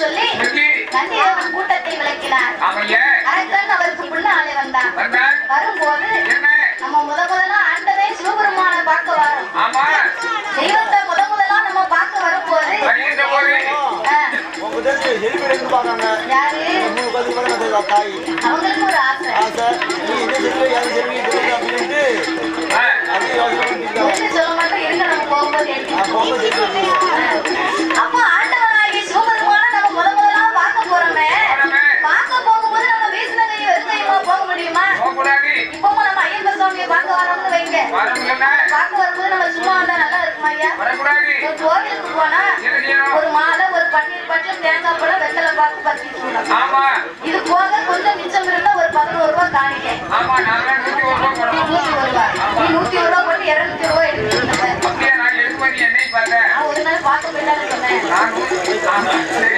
சொல்லி நந்தியவன் கூட்டத்தை விளக்கினார். அரக்கன் அவருக்கு பின்னாலே வந்தான் வரும்போது நம்ம முத முதலா ஆண்டவே சிவபெருமான பார்க்க வரும். தெய்வத்தை முத முதலா நம்ம பார்க்க வரும்போது அவங்களுக்கு இது போக கொஞ்சம் மிச்சம் ஒரு பதினோரு ரூபாய் காணிக்க நூத்தி ஒரு ரூபாய் ரூபாய் எடுத்து ஒரு நாள் பார்த்து போயிட்டாலும்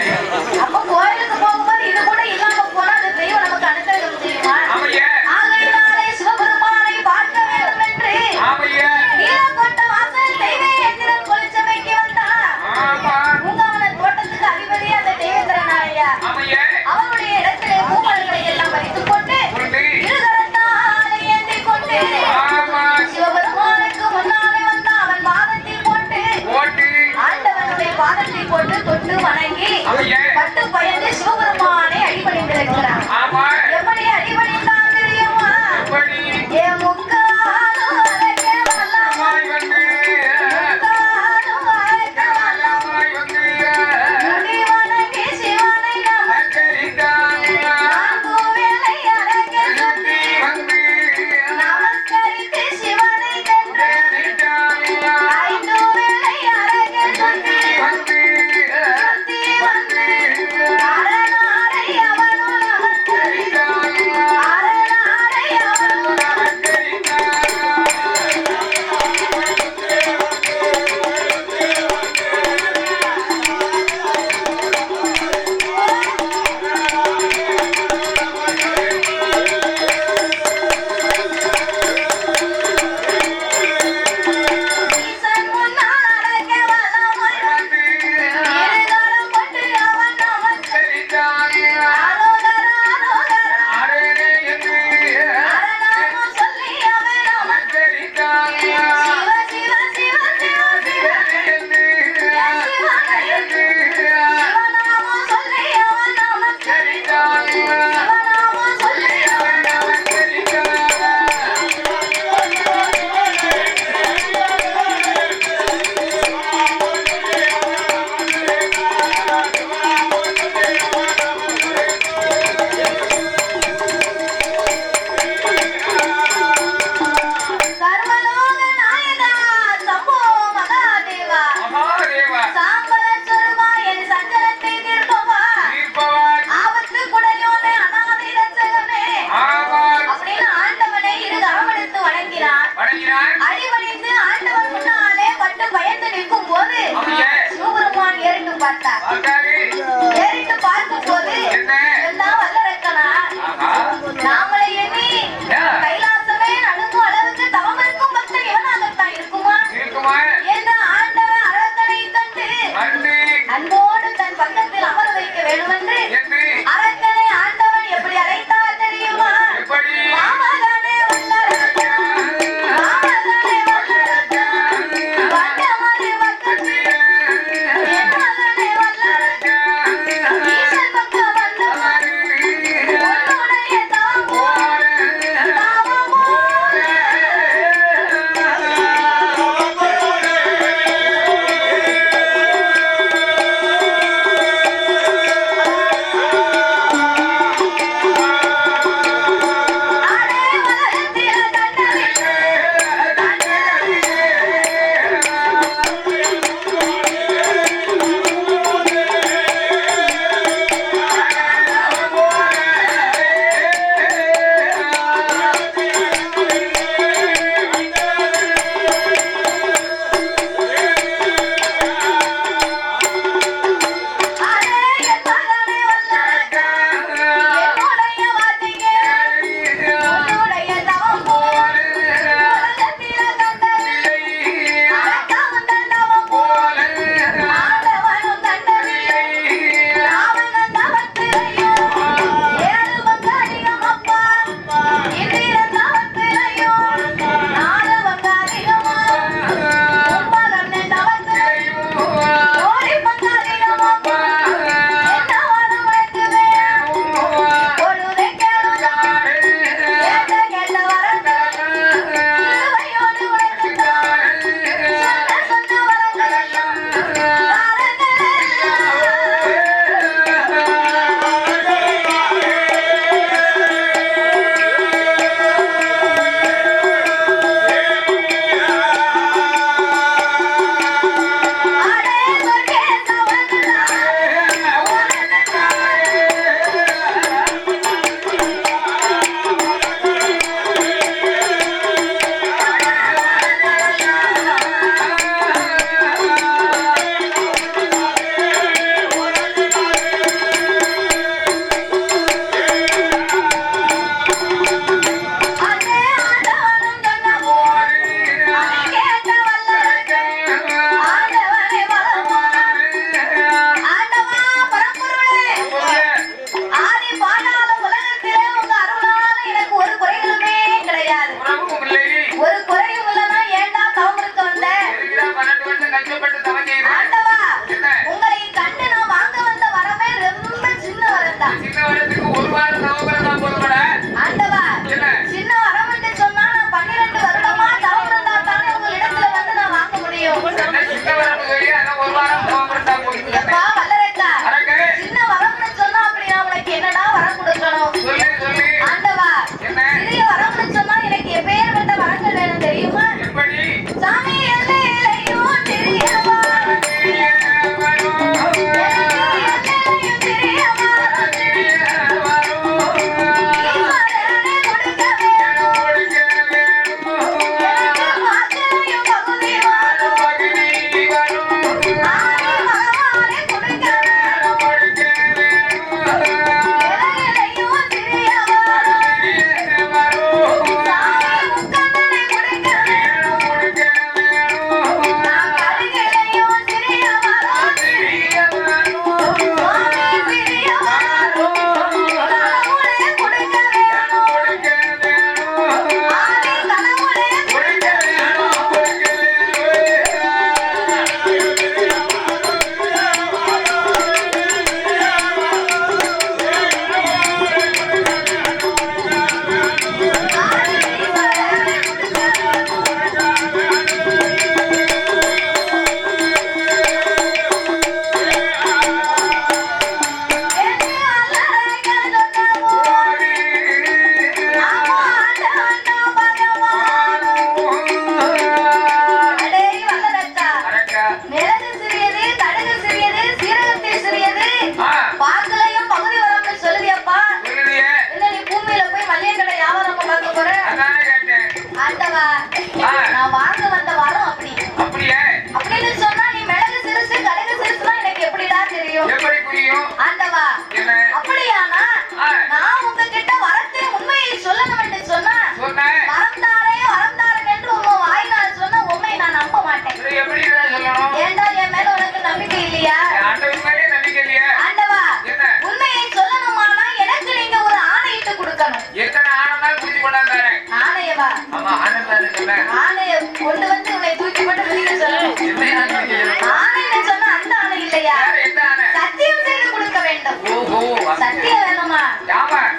சத்தியம் வேணுமா?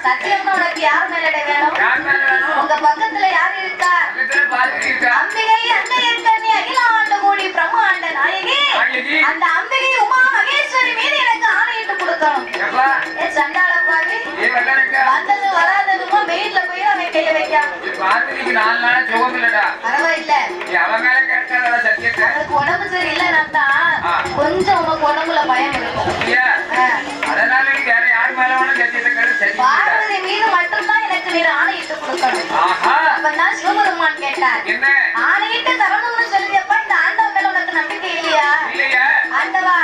சத்தியம்னா உனக்கு யார் மேல வேணும்? உங்க பக்கத்துல யார் இருக்கா? இருக்கா அம்பிகை அன்னையர் கண்ணி அகில ஆண்டு கூடி பிரம்மாண்ட நாயகி. நாயகி. அந்த அம்பிகை உமா மகேஸ்வரி மீது எனக்கு ஆணையிட்டு கொடுக்கணும். ஏ சண்டாள பாவி வந்தது வராததுமா வெயில்ல போய் அவன் கைய வைக்கான் பரவாயில்ல. அவனுக்கு உடம்பு சரியில்லைன்னா தான் ஆ. கொஞ்சம் உனக்கு உடம்புல பயம் இருக்கும். அதனால யார் மேல பார்வதி மீது மட்டும்தான் எனக்கு நீர் ஆணையிட்டு கொடுக்கணும். அப்பதான் சிவபெருமான் கேட்டார்? என்ன? ஆணையிட்டு தரணும்னு சொல்லியப்ப இந்த ஆண்டவன் மேல உனக்கு நம்பிக்கை இல்லையா? இல்லையா? ஆண்டவா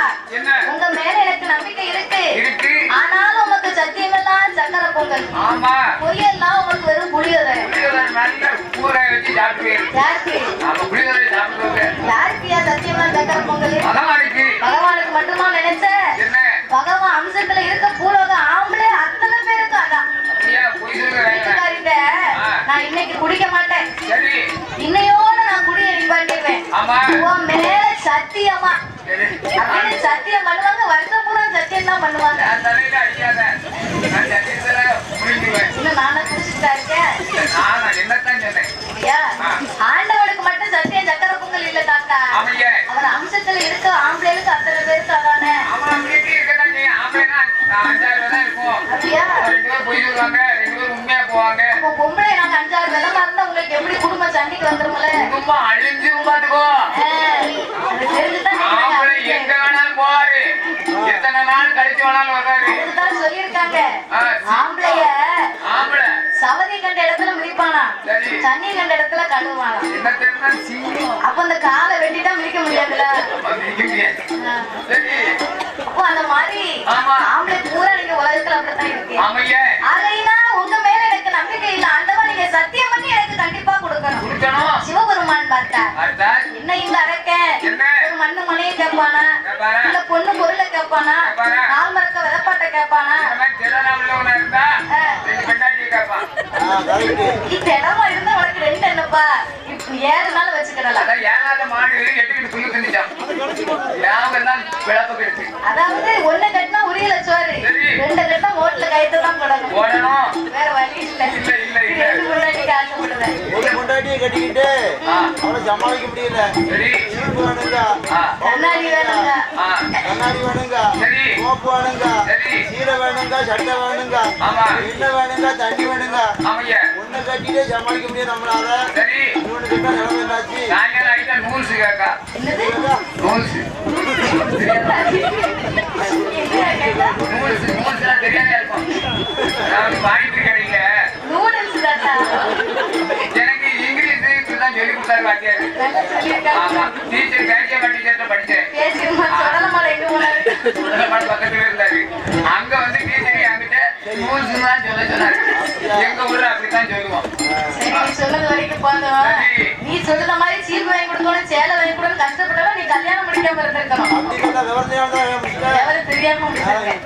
உங்க மேல எனக்கு நம்பிக்கை இருக்கு. இருக்கு. ஆனாலும் உமக்கு சத்தியமெல்லாம் சக்கர பொங்கல். ஆமா. பொய்யெல்லாம் உமக்கு வெறும் புளியோதரை. நல்ல ஊரை வச்சு சாப்பிடுவேன். யாருக்கு நம்ம புளியோதரை சாப்பிடுவாங்க யாருக்குயா சத்தியமெல்லாம் சக்கர பொங்கல்? மகமானுக்கு பகவானுக்கு மட்டுமா நினைச்ச? பகவான் இன்னைக்கு குடிக்க மாட்டேன். இன்னையோட நான் குடிய நிப்பாட்டிடுவேன். உன் மேல சத்தியமா. அப்படின்னு சத்தியம் பண்ணுவாங்க வருஷம் பூரா சத்தியம் தான் பண்ணுவாங்க இன்னும் நானும் குடிச்சுட்டா இருக்கேன். இல்ல, ஆண்டவனுக்கு மட்டும் சத்தியம் சக்கர பொங்கல் இல்ல தாத்தா. அவர் அம்சத்துல இருக்க ஆம்பளைகளுக்கு அத்தனை பேருக்கு அதானே அவன் அப்படியா? போவாங்க. அப்போ பொம்பளை நாங்க அஞ்சாறு விதமா இருந்தா உங்களுக்கு எப்படி குடும்ப சண்டைக்கு வந்துருமில்ல குடும்பம் அழிஞ்சிரும் பாத்துக்கோ ஆம்பளை எங்க வேணாலும் போவாரு. எத்தனை நாள் கழிச்சு வேணாலும் வர்றாரு அதுதான் சொல்லியிருக்காங்க. ஆ, ஆம்பளைய ஆம்பளை. சவதி கண்ட இடத்துல மிதிப்பானா. தண்ணி கண்ட இடத்துல கழுவானா அப்ப அந்த காலை வெட்டிட்டா மிதிக்க முடியாதுல்ல? மதிக்க முடியாது. ஆ. சரி. அப்போ அந்த மாதிரி ஆமா. ஆம்பளை பூரா நீங்க உலகத்துல அப்படித்தான் இருக்கு ஆமையா. ஆகையினா இல்ல ஆண்டவா நீங்க சத்தியம் பண்ணி எனக்கு கண்டிப்பா கொடுக்கணும். கொடுக்கணும். சிவபெருமான் பார்த்தார் என்ன இந்த என்ன? ஒரு மண்ணு மனையை கேட்பானா? இல்ல பொண்ணு பொருளை கேட்பானா? நாள் மறக்க விதப்பாட்டை கேட்பானா? இடமா இருந்தா உனக்கு ரெண்டு என்னப்பா? ஏழு நாள் வச்சுக்கிடலாம் அதான் ஏழாத மாடு எட்டுக்கிட்டு புல்லு தின்னுச்சான் அதாவது ஒண்ணு கட்டினா உரியல சோறு. ரெண்டு கட்டினா ஓட்டுல கயிற்று தான் போடணும் வேற வழி இல்ல இல்ல இல்ல இல்ல ரெண்டு முன்னாடி ஆசைப்படுவேன் ஒரு பொண்டாட்டியை கட்டிக்கிட்டு அவனை சமாளிக்க முடியல. சரி. சீப்பு வேணுங்க கண்ணாடி வேணுங்க. கண்ணாடி வேணுங்க. சரி. சோப்பு வேணுங்க. சரி. சீரை வேணுங்க சட்டை வேணுங்க. ஆமா. எண்ணெய் வேணுங்க தண்ணி வேணுங்க. ஒண்ணு கட்டிட்டே சமாளிக்க நம்மளால. இன்னொன்னு கிட்ட என்னாச்சு? நூல்ஸ் கேக்கா. நூல்ஸ் என்ன நூல்ஸ் நூல்ஸ் தெரியாத இருக்கும். தாத்தா. சொல்லி கொடுத்தாரு வாத்தியாரு. ஆமா. டீச்சர் படிச்சேன் சுடலமாடு பக்கத்துல இருந்தாரு. அங்க வந்து டீச்சர் என்கிட்ட நூல்ஸ் தான் சொல்ல சொன்னாரு. எங்க ஊர்ல அப்படித்தான் சொல்லுவோம். நீ சொன்னது வரைக்கும் போதும். நீ சொல்லுற மாதிரி சீர் வாங்கி கொடுக்கணும் சேலை வாங்கி கொடுக்கணும் கஷ்டப்பட்டவன் நீ கல்யாணம் முடிக்காம இருந்திருக்கணும். எவரும் தெரியாம முடிச்சிருக்கேன்.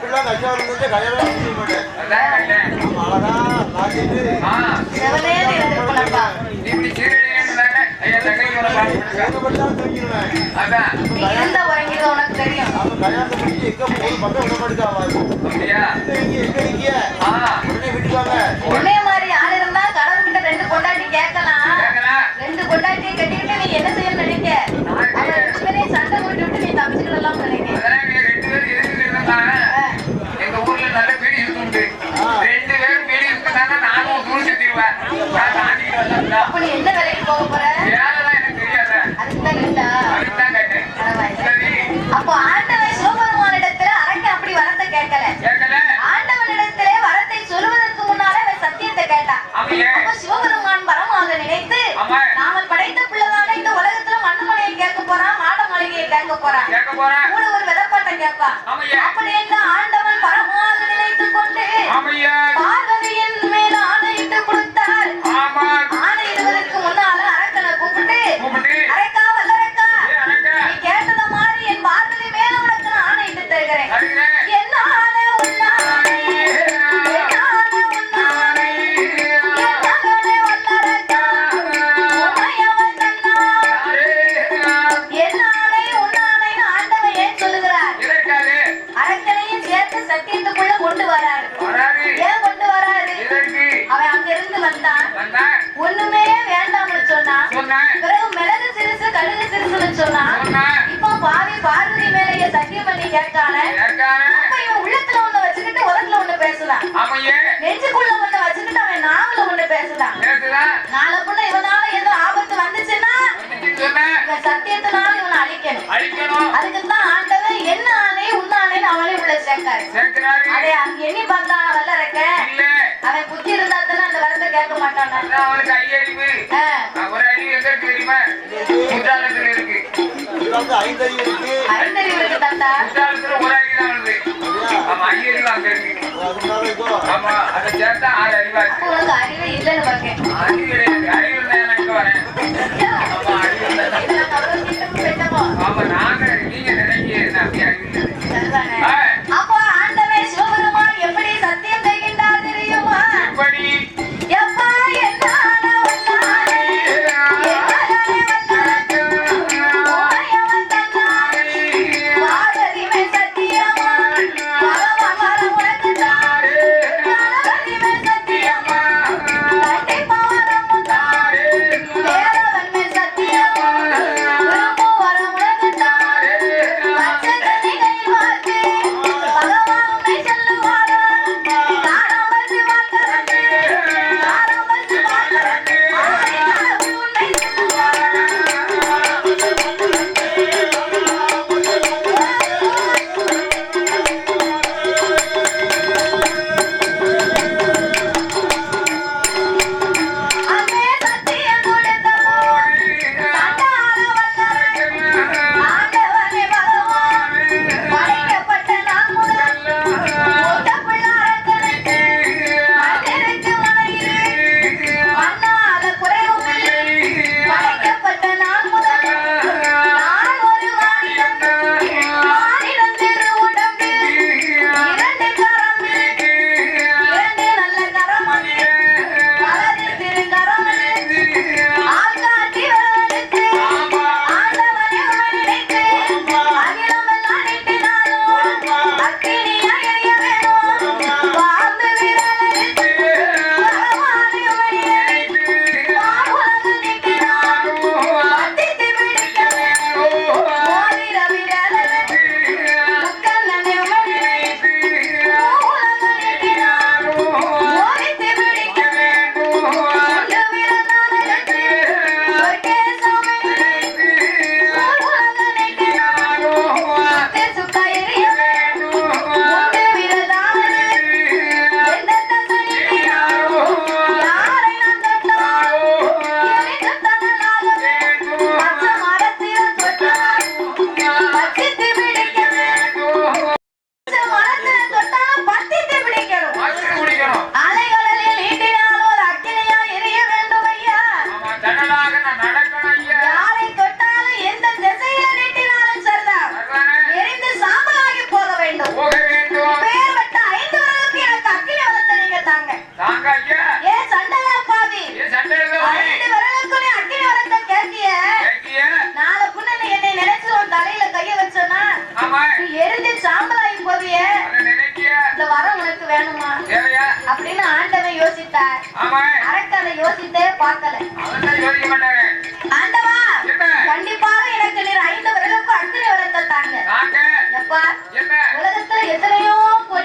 இருந்தா உறங்கிடுவ உனக்கு தெரியும் கல்யாணத்தை முடிச்சு எங்க ஒரு பக்கம் விட மாட்டேங்காவாது அப்படியா எங்க எங்க நிக்க ஆ உடனே வீட்டுக்கு வாங்க உன்னே மாதிரி ஆள் இருந்தா கடவுள்கிட்ட ரெண்டு பொண்டாட்டி கேட்கலாம் கேட்கலாம் ரெண்டு பொண்டாட்டியை கட்டிக்கிட்டு நீ என்ன செய்ய நினைக்க அவன் ரெண்டு பேரையும் சண்டை போட்டு விட்டு நீ தப்பிச்சுக்கிடலாம் நினைக்க அதான் இங்க ரெண்டு பேரும் எதுக்கு இருந்தா எங்க ஊர்ல நல்ல பீடி சுத்துண்டு ரெண்டு பேரும் பீடி சுத்தினாங்க நானும் தூள் சுத்திடுவேன் நான் தாண்டிட்டு வந்தா அப்ப நீ என்ன வேலைக்கு போக போற வேலைலாம் எனக்கு தெரியாத அதுக்கு தான் ரெண்டா அதுக்கு தான் கேட்டேன் பரவாயில்ல. சரி அப்போ ஆண்டவன் சிவபெருமானிடத்துல அரக்க அப்படி வரத்தை கேட்கல கேட்கல ஆண்டவனிடத்திலே வரத்தை சொல்வதற்கு முன்னாலே அவன் சத்தியத்தை கேட்டான் ஆமையே அப்ப சிவபெருமான் வரமாக நினைத்து ஆமா. நாமல் படைத்த பிள்ளைதானே இந்த உலகத்துல மண்ணு மலையை கேட்க போறான் மாட மாளிகையை கேட்க போறான். கூட ஒரு விதப்பாட்டம் கேட்பான் ஆமையே. அப்படி என்று ஆண்டவன் பரமாக நினைத்துக் கொண்டு பார்வதியின் மேல ஆணையிட்டு கொடுத்தார். ஆணையிடுவதற்கு முன்னால அரக்கனை கூப்பிட்டு. அரக்கா மிளகு சிறுசு கழுகு சிறுசுன்னு சொன்னா இப்போ பாவி பார்வதி மேலேயே சத்தியம் பண்ணி கேட்கான அப்ப உள்ளத்துல ஒண்ணு வச்சுக்கிட்டு உலகத்துல ஒண்ணு பேசுறான் நெஞ்சுக்குள்ள ஒண்ணு வச்சுக்கிட்டு அவன் நாவல ஒண்ணு பேசுறான் நாளை புள்ள இவனால ஏதோ ஆபத்து வந்துச்சுன்னா இவன் சத்தியத்தினால இவனை அழிக்கணும். அதுக்கு தான் ஆண்டவன் என்ன ஆனே உன்னானேன்னு அவனே உள்ள சேர்க்காரு. அதே எண்ணி பார்த்தான் வல்ல இருக்க அவன் புத்தி இருந்தா அந்த வரத்தை கேட்க மாட்டான்? அவனுக்கு ஐயறிவு. எங்க இருக்கு. அறிவு இல்லைன்னு பாக்கேன் அறிவு அறிவு இருந்தா எனக்கு வரேன். ஆமா நாங்க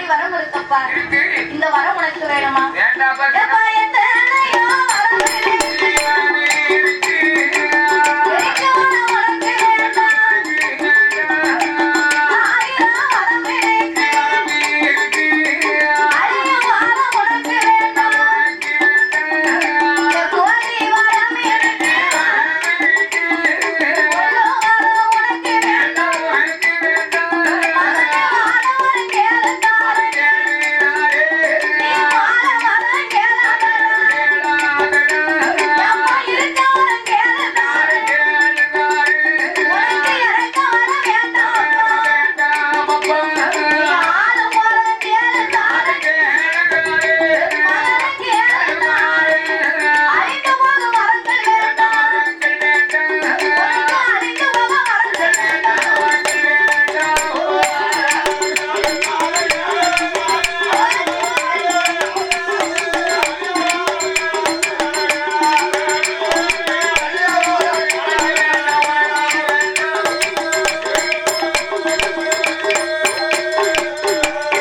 கோடி வரம் இருக்குப்பா இந்த வரம் உனக்கு வேணுமா?